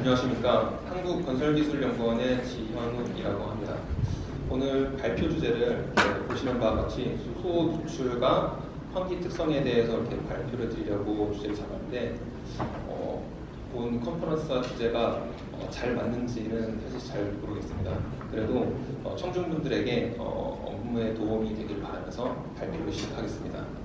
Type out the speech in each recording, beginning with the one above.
안녕하십니까. 한국건설기술연구원의 지현욱이라고 합니다. 오늘 발표 주제를 보시는 바와 같이 수소 누출과 환기 특성에 대해서 이렇게 발표를 드리려고 주제를 잡았는데 어, 본 컨퍼런스와 주제가 어, 잘 맞는지는 사실 잘 모르겠습니다. 그래도 어, 청중분들에게 어, 업무에 도움이 되길 바라면서 발표를 시작하겠습니다.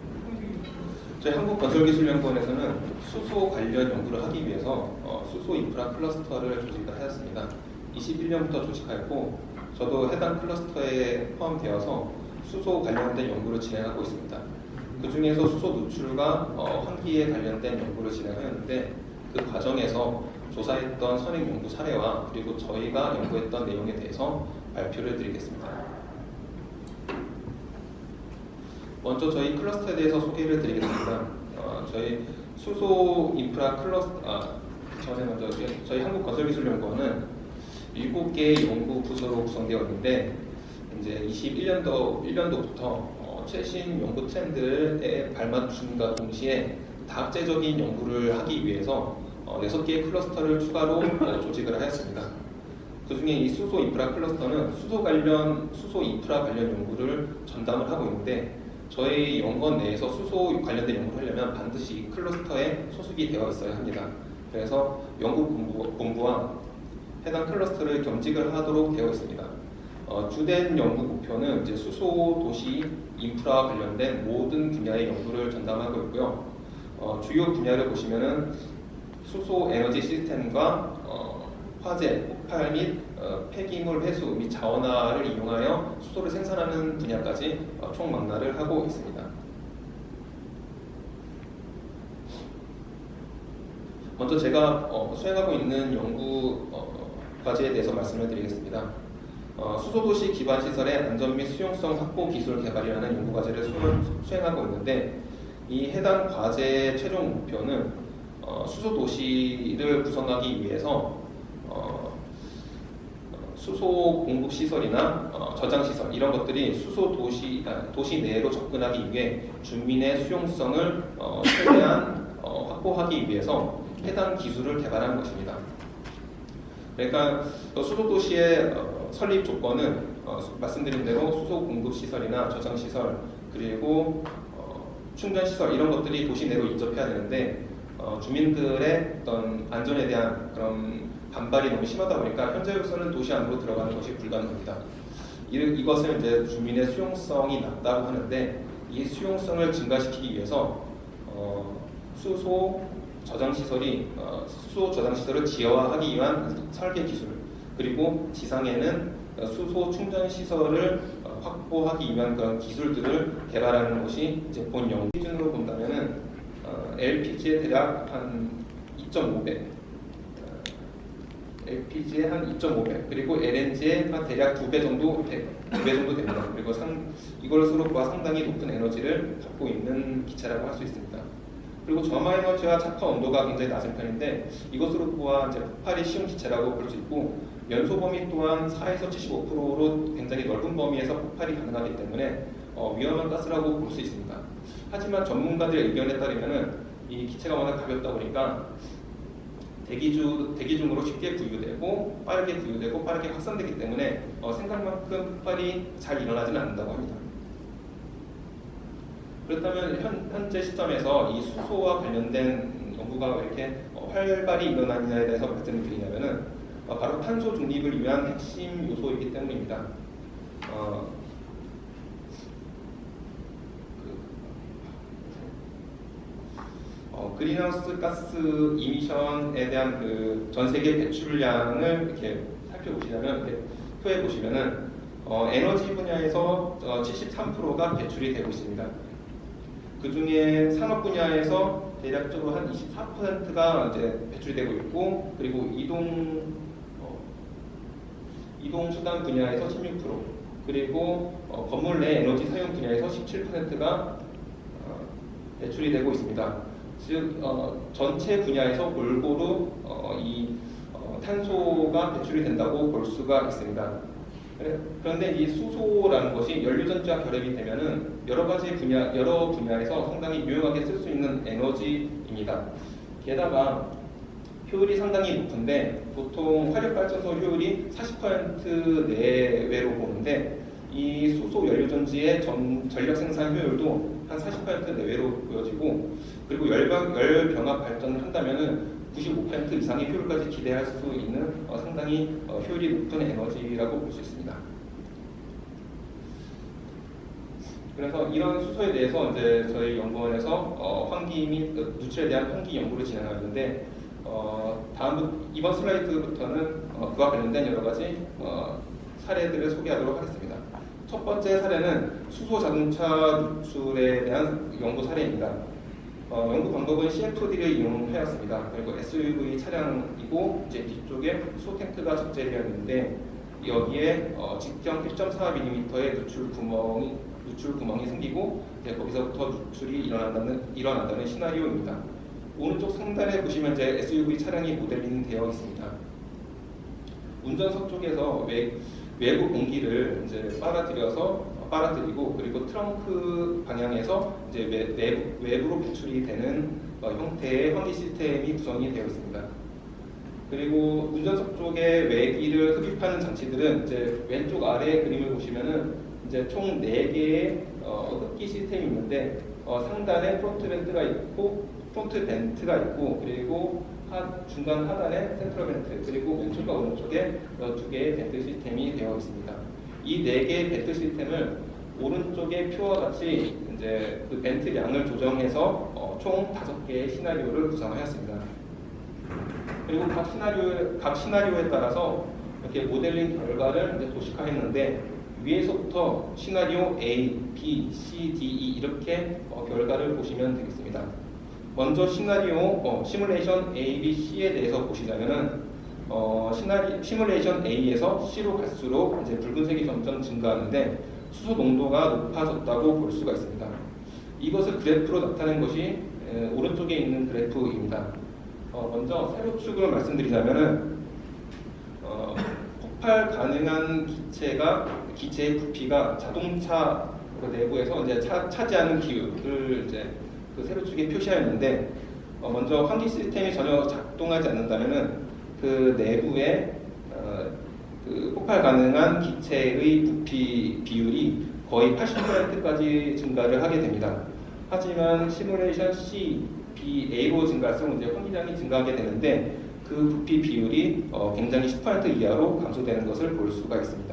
저희 한국건설기술연구원에서는 수소 관련 연구를 하기 위해서 어, 수소 인프라 클러스터를 조직을 하였습니다. 21년부터 조직하였고 저도 해당 클러스터에 포함되어서 수소 관련된 연구를 진행하고 있습니다. 그 중에서 수소 누출과 어, 환기에 관련된 연구를 진행하였는데 그 과정에서 조사했던 선행 연구 사례와 그리고 저희가 연구했던 내용에 대해서 발표를 드리겠습니다. 먼저 저희 클러스터에 대해서 소개를 드리겠습니다. 어, 저희 수소 인프라 클러스터, 아, 전에 먼저 저희- 한국건설기술연구원은 7개의 연구 부서로 구성되어 있는데 이제 21년도 1년도부터 어, 최신 연구 트렌드에 발맞춤과 동시에 다학제적인 연구를 하기 위해서 어, 6개의 클러스터를 추가로 어, 조직을 하였습니다. 그 중에 이 수소 인프라 클러스터는 수소 관련 수소 인프라 관련 연구를 전담을 하고 있는데 저희 연구원 내에서 수소 관련된 연구를 하려면 반드시 이 클러스터에 소속이 되어 있어야 합니다. 그래서 연구 본부, 본부 와 해당 클러스터를 겸직을 하도록 되어 있습니다. 어, 주된 연구 목표는 이제 수소 도시 인프라 관련된 모든 분야의 연구를 전담하고 있고요. 어, 주요 분야를 보시면은 수소 에너지 시스템과 어, 화재, 폭발 및 어, 폐기물 회수 및 자원화를 이용하여 수소를 생산하는 분야까지 어, 총망라를 하고 있습니다. 먼저 제가 어, 수행하고 있는 연구 어, 과제에 대해서 말씀을 드리겠습니다. 어, 수소도시 기반 시설의 안전 및 수용성 확보 기술 개발이라는 연구 과제를 수- 수행하고 있는데 이 해당 과제의 최종 목표는 어, 수소도시를 구성하기 위해서 어, 어, 수소 공급 시설이나 어, 저장 시설 이런 것들이 수소 도시 아, 도시 내로 접근하기 위해 주민의 수용성을 어, 최대한 어, 확보하기 위해서 해당 기술을 개발하는 것입니다. 그러니까 어, 수소 도시의 어, 설립 조건은 말씀드린 대로 수소 공급 시설이나 저장 시설 그리고 어, 충전 시설 이런 것들이 도시 내로 인접해야 되는데 어, 주민들의 어떤 안전에 대한 그런 반발이 너무 심하다 보니까 현재로서는 도시 안으로 들어가는 것이 불가능합니다. 이, 이것을 이제 주민의 수용성이 낮다고 하는데 이 수용성을 증가시키기 위해서 어, 수소 저장 시설이 어, 수소 저장 시설을 지하화하기 위한 설계 기술 그리고 지상에는 어, 수소 충전 시설을 어, 확보하기 위한 그런 기술들을 개발하는 것이 이제 본 연구 기준으로 본다면은 어, LPG에 대략 한 2.5배, LPG에 한 2.5배, 그리고 LNG에 한 대략 2배 정도, 2배 정도 됩니다. 그리고 상, 이것으로 보아 상당히 높은 에너지를 갖고 있는 기체라고 할 수 있습니다. 그리고 점화 에너지와 착화 온도가 굉장히 낮은 편인데 이것으로 보아 이제 폭발이 쉬운 기체라고 볼 수 있고 연소 범위 또한 4에서 75%로 굉장히 넓은 범위에서 폭발이 가능하기 때문에 어, 위험한 가스라고 볼 수 있습니다. 하지만 전문가들의 의견에 따르면은 이 기체가 워낙 가볍다 보니까 대기 중 대기 중으로 쉽게 구유되고 빠르게 구유되고 빠르게 확산되기 때문에 어, 생각만큼 폭발이 잘 일어나지는 않는다고 합니다. 그렇다면 현, 현재 시점에서 이 수소와 관련된 연구가 왜 이렇게 어, 활발히 일어나느냐에 대해서 말씀을 드리냐면은 어, 바로 탄소 중립을 위한 핵심 요소이기 때문입니다. 어, 그린하우스 가스 이미션에 대한 그 전 세계 배출량을 이렇게 살펴보시려면 이렇게 표에 보시면은 어, 에너지 분야에서 어, 73%가 배출이 되고 있습니다. 그 중에 산업 분야에서 대략적으로 한 24%가 이제 배출이 되고 있고 그리고 이동 어, 이동 수단 분야에서 16% 그리고 어, 건물 내 에너지 사용 분야에서 17%가 어, 배출이 되고 있습니다. 즉 어, 전체 분야에서 골고루 어, 이 어, 탄소가 배출이 된다고 볼 수가 있습니다. 그래- 그런데 이 수소라는 것이 연료전지와 결합이 되면은 여러 가지 분야 여러 분야에서 상당히 유용하게 쓸 수 있는 에너지입니다. 게다가 효율이 상당히 높은데 보통 화력 발전소 효율이 40% 내외로 보는데 이 수소 연료전지의 전, 전력 생산 효율도 한 40% 내외로 보여지고 그리고 열병, 열병합 발전을 한다면은 95% 이상의 효율까지 기대할 수 있는 어, 상당히 어, 효율이 높은 에너지라고 볼 수 있습니다. 그래서 이런 수소에 대해서 이제 저희 연구원에서 어, 환기 및 어, 누출에 대한 환기 연구를 진행하는데 어, 다음 이번 슬라이드부터는 어, 그와 관련된 여러 가지 어, 사례들을 소개하도록 하겠습니다. 첫 번째 사례는 수소 자동차 누출에 대한 연구 사례입니다. 어, 연구 방법은 CFD를 이용하였습니다. 그리고 SUV 차량이고 이제 뒤쪽에 수소 탱크가 적재되어 있는데 여기에 어, 직경 1.4mm의 누출 구멍이 누출 구멍이 생기고 이제 거기서부터 누출이 일어난다는 일어난다는 시나리오입니다. 오른쪽 상단에 보시면 이제 SUV 차량이 모델링 되어 있습니다. 운전석 쪽에서 외, 외부 공기를 이제 빨아들여서 빨아들이고 그리고 트렁크 방향에서 이제 외, 내부, 외부로 배출이 되는 어, 형태의 환기 시스템이 구성이 되어 있습니다. 그리고 운전석 쪽에 외기를 흡입하는 장치들은 이제 왼쪽 아래 그림을 보시면은 이제 총 4개의 어, 흡기 시스템이 있는데 어, 상단에 프론트 벤트가 있고 프론트 벤트가 있고 그리고 하, 중간 하단에 센트럴 벤트 그리고 왼쪽과 오른쪽에 어, 두 개의 벤트 시스템이 되어 있습니다. 이 네 개의 벤트 시스템을 오른쪽의 표와 같이 이제 그 벤트 양을 조정해서 어, 총 다섯 개의 시나리오를 구성하였습니다. 그리고 각 시나리오 각 시나리오에 따라서 이렇게 모델링 결과를 이제 도식화했는데 위에서부터 시나리오 A, B, C, D, E 이렇게 어, 결과를 보시면 되겠습니다. 먼저 시나리오 어, 시뮬레이션 A, B, C에 대해서 보시자면은 어, 시나리 시뮬레이션 A에서 C로 갈수록 이제 붉은색이 점점 증가하는데 수소 농도가 높아졌다고 볼 수가 있습니다. 이것을 그래프로 나타낸 것이 에, 오른쪽에 있는 그래프입니다. 어, 먼저 세로축으로 말씀드리자면은 어, 폭발 가능한 기체가 기체의 부피가 자동차 그 내부에서 이제 차, 차지하는 기울을 이제 그 세로축에 표시하였는데 어, 먼저 환기 시스템이 전혀 작동하지 않는다면은 그 내부에 어, 그 폭발 가능한 기체의 부피 비율이 거의 80%까지 증가를 하게 됩니다. 하지만 시뮬레이션 C, B, A로 증가할수록 이제 환기량이 증가하게 되는데 그 부피 비율이 어, 굉장히 10% 이하로 감소되는 것을 볼 수가 있습니다.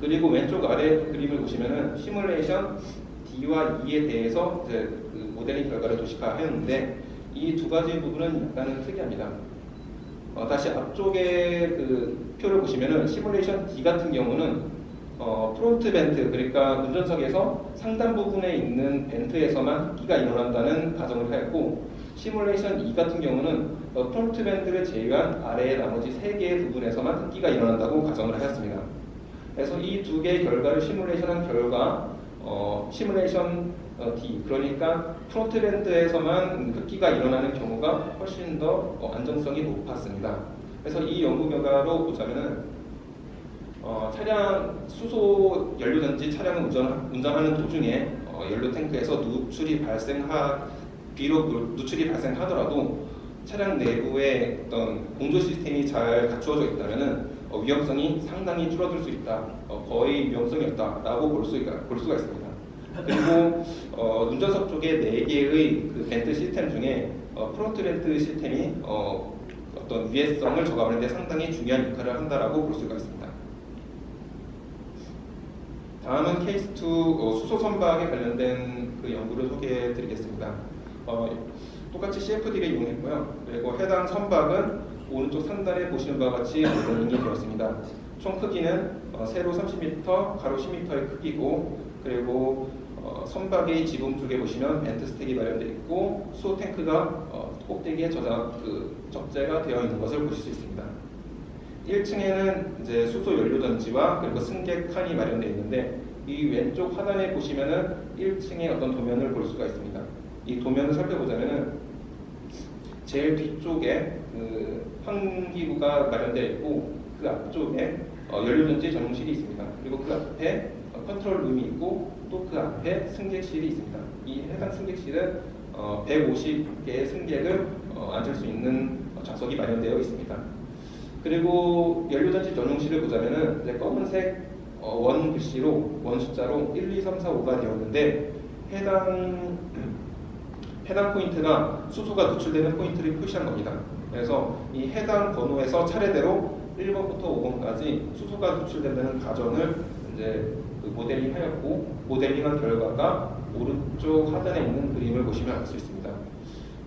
그리고 왼쪽 아래 그림을 보시면은 시뮬레이션 D와 E에 대해서 이제 그 모델링 결과를 도식화했는데 이 두 가지 부분은 약간은 특이합니다. 어, 다시 앞쪽에 그 표를 보시면은 시뮬레이션 D 같은 경우는 어, 프론트 벤트 그러니까 운전석에서 상단 부분에 있는 벤트에서만 흡기가 일어난다는 가정을 하였고 시뮬레이션 E 같은 경우는 어, 프론트 벤트를 제외한 아래의 나머지 세 개의 부분에서만 흡기가 일어난다고 가정을 하였습니다. 그래서 이 두 개의 결과를 시뮬레이션한 결과 어, 시뮬레이션 어, D 그러니까 프론트 밴드에서만 흡기가 일어나는 경우가 훨씬 더 어, 안정성이 높았습니다. 그래서 이 연구 결과로 보자면은 어, 차량 수소 연료 전지 차량을 운전, 운전하는 도중에 어, 연료 탱크에서 누출이 발생하 비록 누- 누출이 발생하더라도 차량 내부에 어떤 공조 시스템이 잘 갖추어져 있다면은 어, 위험성이 상당히 줄어들 수 있다. 어, 거의 위험성이 없다라고 볼, 수, 볼 수가 있습니다. 그리고 어, 운전석 쪽에 네 개의 그 벤트 시스템 중에 어, 프론트 벤트 시스템이 어, 어떤 위해성을 저감하는 데 상당히 중요한 역할을 한다라고 볼 수가 있습니다. 다음은 케이스 2 어, 수소 선박에 관련된 그 연구를 소개해 드리겠습니다. 어, 똑같이 CFD를 이용했고요. 그리고 해당 선박은 오른쪽 상단에 보시는 바와 같이 모델링이 되었습니다. 총 크기는 어, 세로 30m, 가로 10m의 크기고 그리고 어, 선박의 지붕 쪽에 보시면 벤트 스택이 마련되어 있고 수소 탱크가 어, 꼭대기에 저장 그 적재가 되어 있는 것을 보실 수 있습니다. 1층에는 이제 수소 연료 전지와 그리고 승객 칸이 마련되어 있는데 이 왼쪽 하단에 보시면은 1층의 어떤 도면을 볼 수가 있습니다. 이 도면을 살펴보자면은 제일 뒤쪽에 그 환기구가 마련되어 있고 그 앞쪽에 어, 연료전지 전용실이 있습니다. 그리고 그 앞에 어, 컨트롤 룸이 있고 또 그 앞에 승객실이 있습니다. 이 해당 승객실은 어, 150개의 승객을 어, 앉을 수 있는 좌석이 마련되어 있습니다. 그리고 연료전지 전용실을 보자면은 이제 검은색 어, 원 글씨로 원 숫자로 1, 2, 3, 4, 5가 되었는데 해당 해당 포인트가 수소가 노출되는 포인트를 표시한 겁니다. 그래서 이 해당 번호에서 차례대로 1번부터 5번까지 수소가 노출된다는 가정을 이제 그 모델링 하였고 모델링한 결과가 오른쪽 하단에 있는 그림을 보시면 알 수 있습니다.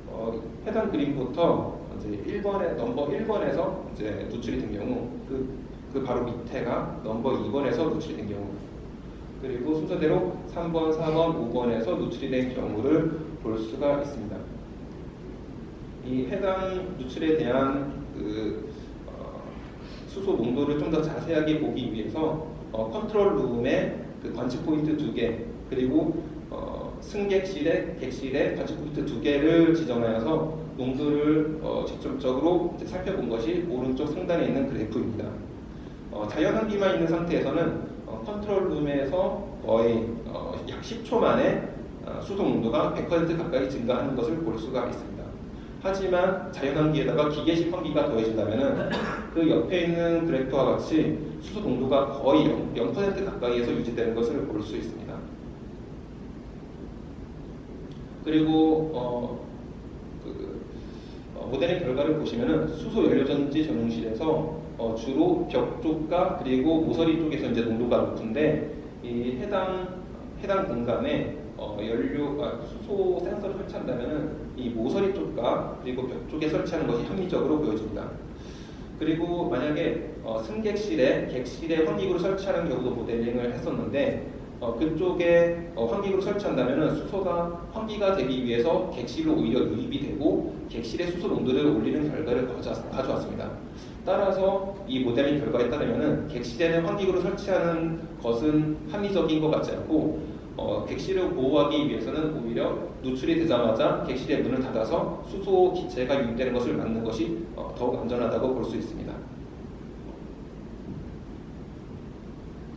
어, 해당 그림부터 이제 1번에 넘버 1번에서 이제 노출이 된 경우 그, 그 바로 밑에가 넘버 2번에서 노출이 된 경우 그리고 순서대로 3번, 4번, 5번에서 노출이 된 경우를 볼 수가 있습니다. 이 해당 노출에 대한 그 어, 수소 농도를 좀 더 자세하게 보기 위해서 어, 컨트롤 룸에 그 관측 포인트 두 개 그리고 어, 승객실에 객실에 관측 포인트 두 개를 지정하여서 농도를 어, 직접적으로 살펴본 것이 오른쪽 상단에 있는 그래프입니다. 어, 자연환기만 있는 상태에서는 어, 컨트롤 룸에서 거의 어, 약 10초 만에 어, 수소 농도가 100% 가까이 증가하는 것을 볼 수가 있습니다. 하지만 자연환기에다가 기계식 환기가 더해진다면 그 옆에 있는 그래프와 같이 수소 농도가 거의 0%, 0% 가까이에서 유지되는 것을 볼 수 있습니다. 그리고 어, 그, 어, 모델의 결과를 보시면은 수소 연료전지 전용실에서 어, 주로 벽 쪽과 그리고 모서리 쪽에서 이제 농도가 높은데 이 해당 해당 공간에 어, 연료 아, 수소 센서를 설치한다면은 이 모서리 쪽과 그리고 벽 쪽에 설치하는 것이 합리적으로 보여집니다. 그리고 만약에 어, 승객실에 객실에 환기구를 설치하는 경우도 모델링을 했었는데 어, 그쪽에 어, 환기구를 설치한다면 수소가 환기가 되기 위해서 객실로 오히려 유입이 되고 객실의 수소 농도를 올리는 결과를 가져왔- 가져왔습니다. 따라서 이 모델링 결과에 따르면 객실에는 환기구를 설치하는 것은 합리적인 것 같지 않고 어, 객실을 보호하기 위해서는 오히려 노출이 되자마자 객실의 문을 닫아서 수소 기체가 유입되는 것을 막는 것이 어, 더욱 안전하다고 볼 수 있습니다.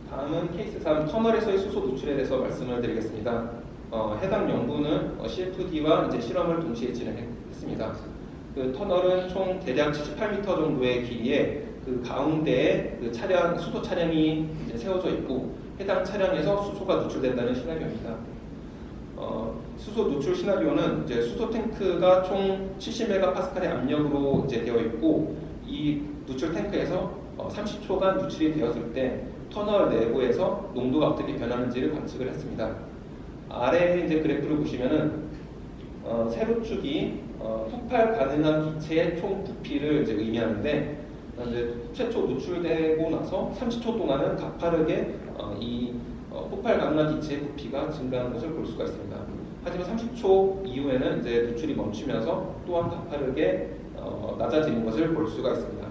다음은 케이스 3 터널에서의 수소 노출에 대해서 말씀을 드리겠습니다. 어, 해당 연구는 어, CFD와 이제 실험을 동시에 진행했습니다. 그 터널은 총 대략 78m 정도의 길이에 그 가운데에 그 차량 수소 차량이 이제 세워져 있고 해당 차량에서 수소가 노출된다는 시나리오입니다. 어, 수소 노출 시나리오는 이제 수소 탱크가 총 70메가파스칼의 압력으로 이제 되어 있고 이 노출 탱크에서 어, 30초간 누출이 되었을 때 터널 내부에서 농도가 어떻게 변하는지를 관측을 했습니다. 아래 이제 그래프를 보시면은 어, 세로축이 어, 폭발 가능한 기체의 총 부피를 이제 의미하는데 어, 이제 최초 노출되고 나서 30초 동안은 가파르게 어, 이 어, 폭발 가능한 기체의 부피가 증가하는 것을 볼 수가 있습니다. 하지만 30초 이후에는 이제 노출이 멈추면서 또한 가파르게 어, 낮아지는 것을 볼 수가 있습니다.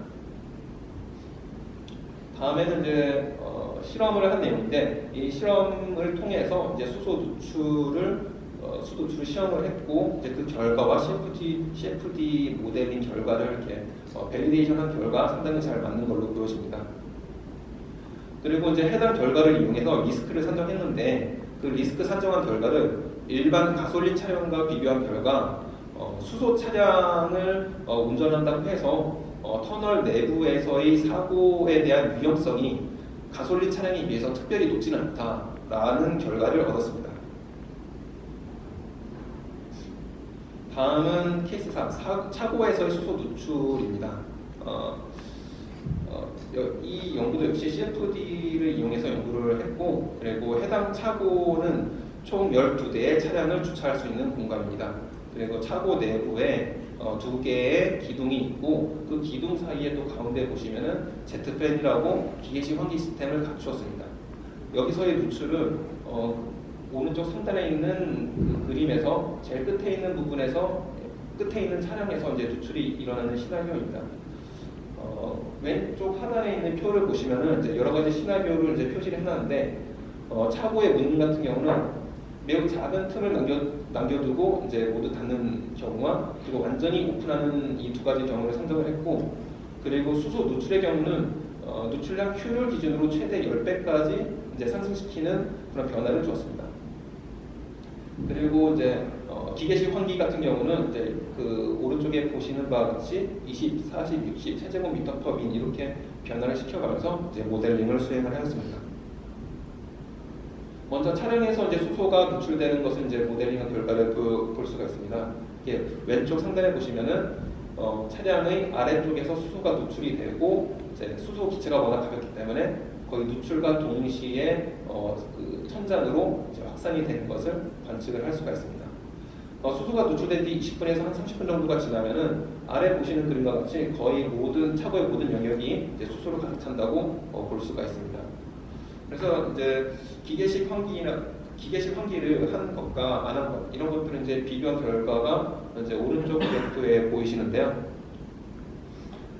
다음에는 이제 어, 실험을 한 내용인데 이 실험을 통해서 이제 수소 누출을 어, 수소 누출 시험을 했고 이제 그 결과와 CFD CFD 모델링 결과를 이렇게 어, 밸리데이션한 결과 상당히 잘 맞는 걸로 보여집니다. 그리고 이제 해당 결과를 이용해서 리스크를 산정했는데 그 리스크 산정한 결과를 일반 가솔린 차량과 비교한 결과 어, 수소 차량을 어, 운전한다고 해서 어, 터널 내부에서의 사고에 대한 위험성이 가솔린 차량에 비해서 특별히 높지는 않다라는 결과를 얻었습니다. 다음은 케이스 4, 사, 차고에서의 수소 누출입니다. 어, 이 연구도 역시 CFD를 이용해서 연구를 했고 그리고 해당 차고는 총 12대의 차량을 주차할 수 있는 공간입니다. 그리고 차고 내부에 어, 두 개의 기둥이 있고 그 기둥 사이에 또 가운데 보시면은 제트팬이라고 기계식 환기 시스템을 갖추었습니다. 여기서의 누출은 어, 오른쪽 상단에 있는 그 그림에서 제일 끝에 있는 부분에서 끝에 있는 차량에서 이제 누출이 일어나는 시나리오입니다. 어, 왼쪽 하단에 있는 표를 보시면은 이제 여러 가지 시나리오를 이제 표시를 해놨는데 어, 차고의 문 같은 경우는 매우 작은 틈을 남겨, 남겨 두고 이제 모두 닫는 경우와 그리고 완전히 오픈하는 이 두 가지 경우를 선정을 했고 그리고 수소 누출의 경우는 어, 누출량 Q를 기준으로 최대 10배까지 이제 상승시키는 그런 변화를 주었습니다. 그리고 이제 어, 기계식 환기 같은 경우는 이제 그 오른쪽에 보시는 바와 같이 20, 40, 60 세제곱미터 퍼민 이렇게 변화를 시켜가면서 이제 모델링을 수행을 하였습니다. 먼저 차량에서 이제 수소가 노출되는 것을 이제 모델링한 결과를 보- 볼 수가 있습니다. 이게 왼쪽 상단에 보시면은 어, 차량의 아래쪽에서 수소가 노출이 되고 이제 수소 기체가 워낙 가볍기 때문에 거의 노출과 동시에 어, 그 천장으로 확산이 되는 것을 관측을 할 수가 있습니다. 어, 수소가 노출된 뒤 20분에서 한 30분 정도가 지나면은 아래 보시는 그림과 같이 거의 모든 차고의 모든 영역이 수소로 가득 찬다고 어, 볼 수가 있습니다. 그래서 이제 기계식 환기나 기계식 환기를 한 것과 안 한 것 이런 것들은 이제 비교한 결과가 이제 오른쪽 그래프에 보이시는데요.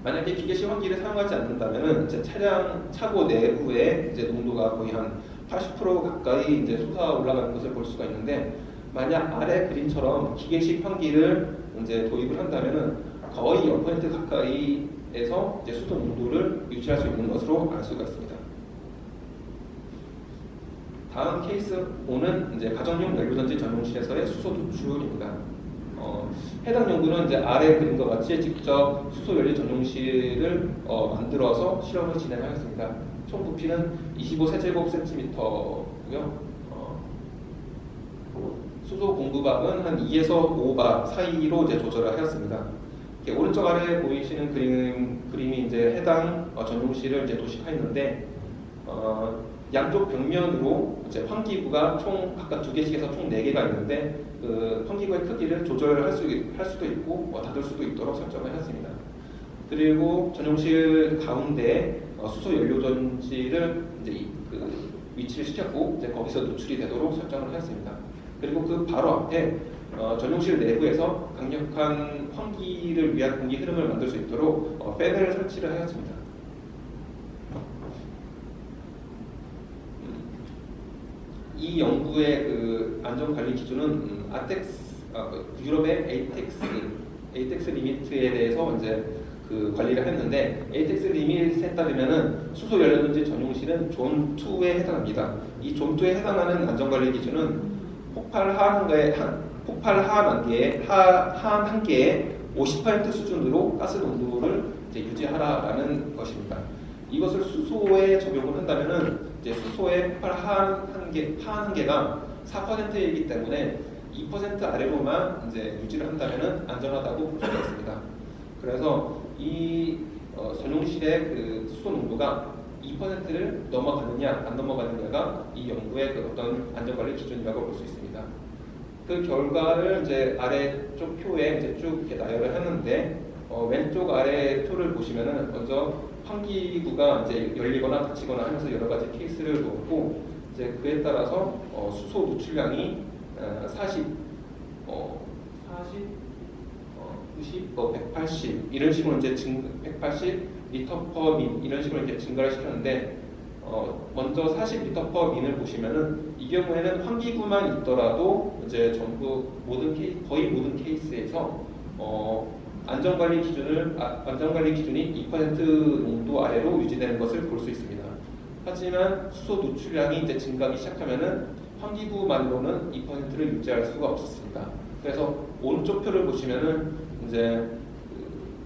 만약에 기계식 환기를 사용하지 않는다면은 이제 차량 차고 내부에 이제 농도가 거의 한 80% 가까이 이제 솟아 올라가는 것을 볼 수가 있는데 만약 아래 그림처럼 기계식 환기를 이제 도입을 한다면은 거의 0% 가까이에서 이제 수도 농도를 유지할 수 있는 것으로 알 수가 있습니다. 다음 케이스 5는 이제 가정용 연료전지 전용실에서의 수소 노출입니다. 어, 해당 연구는 이제 아래 그림과 같이 직접 수소 연료 전용실을 어, 만들어서 실험을 진행하였습니다. 총 부피는 25세제곱센티미터고요. 어, 수소 공급압은 한 2에서 5바 사이로 이제 조절을 하였습니다. 오른쪽 아래 보이시는 그림 그림이 이제 해당 어, 전용실을 이제 도식하였는데 어, 양쪽 벽면으로 이제 환기구가 총 각각 두 개씩해서 총 네 개가 있는데 그 환기구의 크기를 조절할 수 할 수도 있고 어, 닫을 수도 있도록 설정을 했습니다. 그리고 전용실 가운데 어, 수소 연료 전지를 이제 이- 그 위치를 시켰고 이제 거기서 노출이 되도록 설정을 했습니다. 그리고 그 바로 앞에 어, 전용실 내부에서 강력한 환기를 위한 공기 흐름을 만들 수 있도록 어, 팬을 설치를 하였습니다. 이 연구의 그 안전 관리 기준은 음, 아텍스 아, 그 유럽의 에이텍스 에이텍스 리미트에 대해서 이제 그 관리를 했는데 에이텍스 리미트에 따르면은 수소 연료전지 전용실은 존 2에 해당합니다. 이 존 2에 해당하는 안전 관리 기준은 폭발 하한 한계의 한 폭발 하한 한계의 하, 하한 한계의 50% 수준으로 가스 농도를 유지하라라는 것입니다. 이것을 수소에 적용을 한다면은 이제 수소의 폭발 하한 한계 하한 한계가 4%이기 때문에 2% 아래로만 이제 유지를 한다면은 안전하다고 볼 수가 있습니다. 그래서 이 어, 전용실의 그 수소 농도가 2%를 넘어가느냐 안 넘어가느냐가 이 연구의 그 어떤 안전관리 기준이라고 볼 수 있습니다. 그 결과를 이제 아래쪽 표에 이제 쭉 이렇게 나열을 했는데 어, 왼쪽 아래 표를 보시면은 먼저 환기구가 이제 열리거나 닫히거나 하면서 여러 가지 케이스를 놓고 이제 그에 따라서 어, 수소 노출량이 어, 40, 어, 40, 어, 90, 뭐180 이런 식으로 이제 증 180 리터 퍼민 이런 식으로 이렇게 증가를 시켰는데 어, 먼저 40 리터 퍼 민을 보시면은 이 경우에는 환기구만 있더라도 이제 전부 모든 케이 거의 모든 케이스에서 어, 안전관리 기준을 아, 안전관리 기준이 2% 농도 아래로 유지되는 것을 볼 수 있습니다. 하지만 수소 노출량이 이제 증가하기 시작하면은 환기구만으로는 2%를 유지할 수가 없었습니다. 그래서 오른쪽 표를 보시면은 이제 그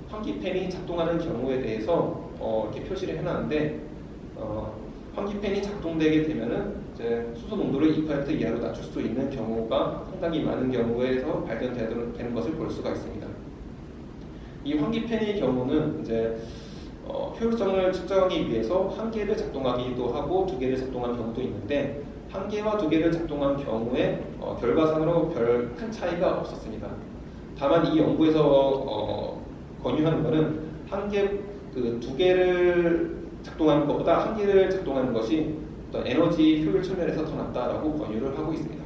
환기팬이 작동하는 경우에 대해서 어, 이렇게 표시를 해놨는데 어, 환기팬이 작동되게 되면은 이제 수소 농도를 2% 이하로 낮출 수 있는 경우가 상당히 많은 경우에서 발견되는 것을 볼 수가 있습니다. 이 환기팬의 경우는 이제 어, 효율성을 측정하기 위해서 한 개를 작동하기도 하고 두 개를 작동한 경우도 있는데 한 개와 두 개를 작동한 경우에 어, 결과상으로 별 큰 차이가 없었습니다. 다만 이 연구에서 어, 권유하는 것은 한 개, 그 두 개를 작동하는 것보다 한 개를 작동하는 것이 어떤 에너지 효율 측면에서 더 낫다라고 권유를 하고 있습니다.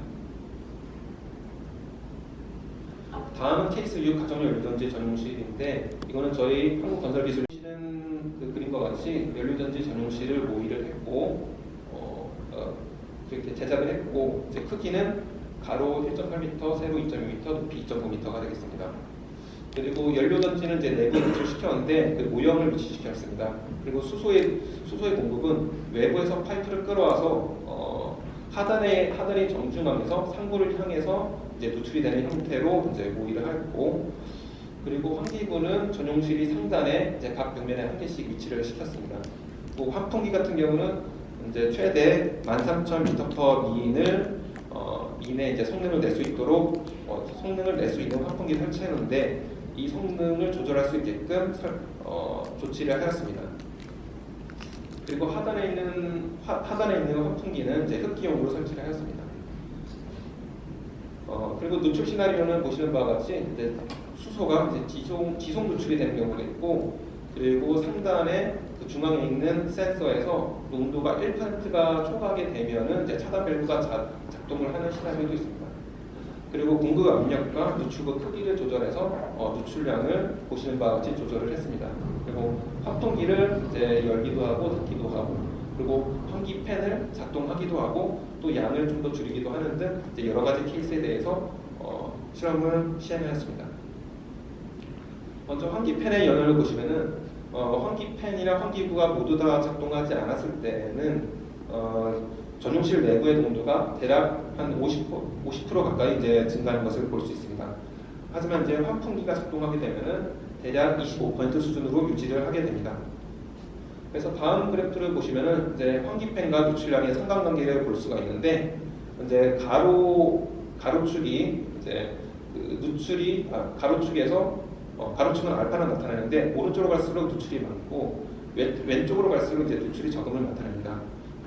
다음은 케이스 6 가정용 연료전지 전용실인데 이거는 저희 한국건설기술 실은 그 그림과 같이 연료전지 전용실을 모의를 했고 어, 어, 그렇게 제작을 했고 이제 크기는 가로 1.8m, 세로 2.2m, 높이 2.9m가 되겠습니다. 그리고 연료 전지는 이제 내부에 위치를 시켰는데 그 모형을 위치시켰습니다. 그리고 수소의 수소의 공급은 외부에서 파이프를 끌어와서 어, 하단의 하단의 정중앙에서 상부를 향해서 이제 노출이 되는 형태로 이제 모의를 하였고 그리고 환기구는 전용실이 상단에 이제 각 벽면에 한 개씩 위치를 시켰습니다. 또 환풍기 같은 경우는 이제 최대 13,000m 미인을 어, 미인의 이제 성능을 낼 수 있도록 어, 성능을 낼 수 있는 환풍기 설치했는데 이 성능을 조절할 수 있게끔 설, 어, 조치를 하였습니다. 그리고 하단에 있는 하, 하단에 있는 환풍기는 이제 흡기용으로 설치를 하였습니다. 어, 그리고 노출 시나리오는 보시는 바와 같이 이제 수소가 이제 지속 지속 노출이 되는 경우가 있고 그리고 상단에 그 중앙에 있는 센서에서 농도가 1%가 초과하게 되면은 이제 차단 밸브가 자- 작동을 하는 시나리오도 있습니다. 그리고 공급 압력과 누출구 크기를 조절해서 어, 누출량을 보시는 바와 같이 조절을 했습니다. 그리고 환풍기를 이제 열기도 하고 닫기도 하고 그리고 환기 팬을 작동하기도 하고 또 양을 좀 더 줄이기도 하는 등 여러 가지 케이스에 대해서 어, 실험을 시행하였습니다. 먼저 환기 팬의 연료를 보시면은 어, 환기 팬이랑 환기구가 모두 다 작동하지 않았을 때는 어, 전용실 내부의 농도가 대략 한 50%, 50% 가까이 이제 증가하는 것을 볼 수 있습니다. 하지만 이제 환풍기가 작동하게 되면은 대략 25% 수준으로 유지를 하게 됩니다. 그래서 다음 그래프를 보시면은 이제 환기팬과 노출량의 상관관계를 볼 수가 있는데 이제 가로 가로축이 이제 그 누출이 아, 가로축에서 어, 가로축은 알파를 나타내는데 오른쪽으로 갈수록 누출이 많고 왼, 왼쪽으로 갈수록 이제 누출이 적음을 나타냅니다.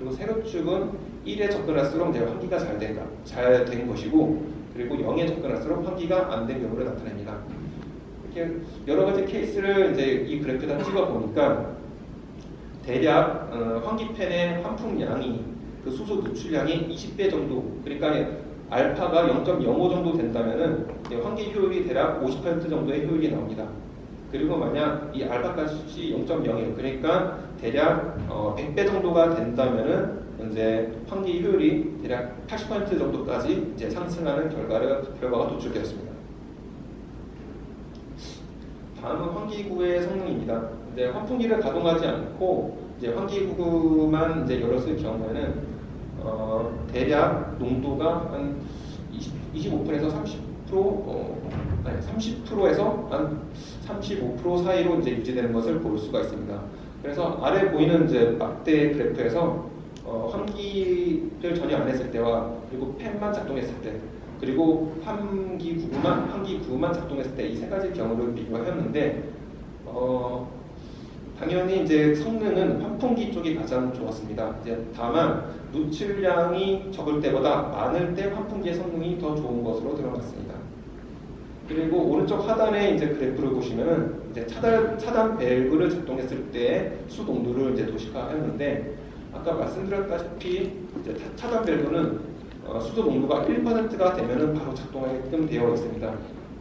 그리고 세로축은 1에 접근할수록 이제 환기가 잘 된, 잘된 것이고 그리고 0에 접근할수록 환기가 안 된 경우를 나타냅니다. 이렇게 여러 가지 케이스를 이제 이 그래프에다 찍어 보니까 대략 어, 환기팬의 환풍량이 그 수소 누출량이 20배 정도 그러니까 알파가 0.05 정도 된다면은 환기 효율이 대략 50% 정도의 효율이 나옵니다. 그리고 만약 이 알파 값이 0.01 그러니까 대략 어, 100배 정도가 된다면은 이제 환기 효율이 대략 80% 정도까지 이제 상승하는 결과를 결과가 도출되었습니다. 다음은 환기구의 성능입니다. 이제 환풍기를 가동하지 않고 이제 환기구만 이제 열었을 경우에는 어, 대략 농도가 한 20, 25%에서 30% 어, 아니 30%에서 한 35% 사이로 이제 유지되는 것을 볼 수가 있습니다. 그래서 아래 보이는 이제 막대 그래프에서 어, 환기를 전혀 안 했을 때와 그리고 팬만 작동했을 때 그리고 환기 구만 환기 구만 작동했을 때 이 세 가지 경우를 비교하였는데 어, 당연히 이제 성능은 환풍기 쪽이 가장 좋았습니다. 이제 다만 누출량이 적을 때보다 많을 때 환풍기의 성능이 더 좋은 것으로 드러났습니다. 그리고 오른쪽 하단에 이제 그래프를 보시면은 이제 차단 차단 밸브를 작동했을 때수 농도를 이제 도식화했는데 아까 말씀드렸다시피 이제 차- 차단 밸브는 어, 수소 농도가 1%가 되면은 바로 작동하게끔 되어 있습니다.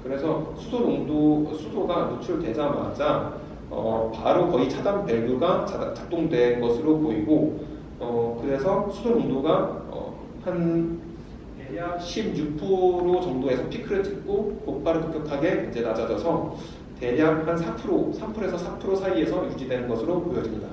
그래서 수소 농도 수소가 노출되자마자 어, 바로 거의 차단 밸브가 자- 작동된 것으로 보이고 어, 그래서 수소 농도가 어, 한 대략 16% 정도에서 피크를 찍고 곧바로 급격하게 이제 낮아져서 대략 한 4%, 3%에서 4% 사이에서 유지되는 것으로 보여집니다.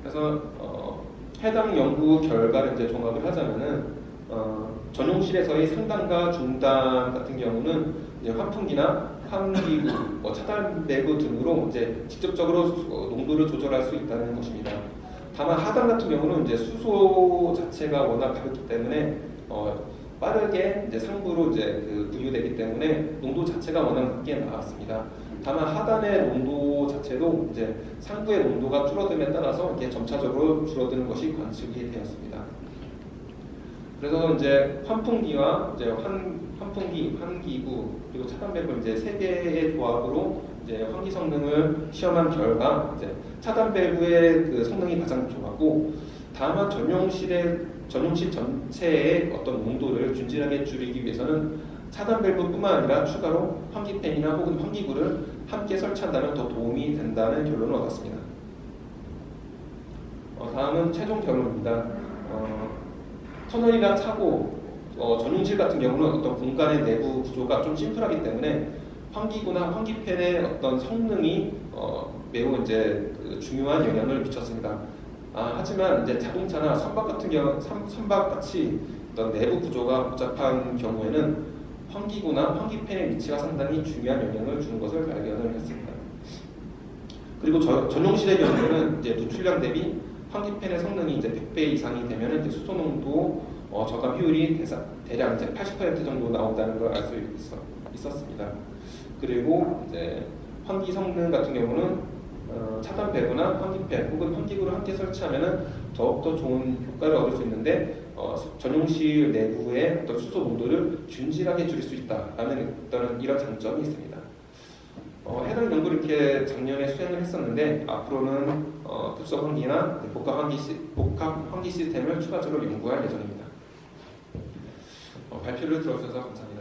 그래서 어, 해당 연구 결과를 이제 종합을 하자면은 어, 전용실에서의 상단과 중단 같은 경우는 환풍기나 환기구, 뭐 차단 밸브 등으로 이제 직접적으로 수- 어, 농도를 조절할 수 있다는 것입니다. 다만 하단 같은 경우는 이제 수소 자체가 워낙 가볍기 때문에 어, 빠르게 이제 상부로 이제 그 분류되기 때문에 농도 자체가 워낙 낮게 나왔습니다. 다만 하단의 농도 자체도 이제 상부의 농도가 줄어듦에 따라서 이렇게 점차적으로 줄어드는 것이 관측이 되었습니다. 그래서 이제 환풍기와 이제 환, 환풍기, 환기구 그리고 차단 밸브 이제 세 개의 조합으로 이제 환기 성능을 시험한 결과 이제 차단 밸브의 그 성능이 가장 좋았고 다만 전용실의 전용실 전체의 어떤 농도를 균질하게 줄이기 위해서는 차단 밸브뿐만 아니라 추가로 환기팬이나 혹은 환기구를 함께 설치한다면 더 도움이 된다는 결론을 얻었습니다. 어, 다음은 최종 결론입니다. 어, 터널이나 차고 어, 전용실 같은 경우는 어떤 공간의 내부 구조가 좀 심플하기 때문에 환기구나 환기팬의 어떤 성능이 어, 매우 이제 그 중요한 영향을 미쳤습니다. 아, 하지만 이제 자동차나 선박 같은 경우 선- 선박 같이 어떤 내부 구조가 복잡한 경우에는 환기구나 환기팬의 위치가 상당히 중요한 영향을 주는 것을 발견을 했습니다. 그리고 저- 전용실의 경우에는 이제 누출량 대비 환기팬의 성능이 이제 100배 이상이 되면 이제 수소 농도 어, 저감 효율이 대사, 대략 이제 80% 정도 나온다는 걸 알 수 있었습니다. 그리고 이제 환기 성능 같은 경우는 어, 차단 밸브나 환기팬 혹은 환기구를 함께 설치하면은 더욱더 좋은 효과를 얻을 수 있는데 어, 전용실 내부의 어떤 수소 농도를 균질하게 줄일 수 있다라는 어떤 이런 장점이 있습니다. 어, 해당 연구를 이렇게 작년에 수행을 했었는데 앞으로는 어, 급속 환기나 복합 환기 시, 복합 환기 시스템을 추가적으로 연구할 예정입니다. 어, 발표를 들어주셔서 감사합니다.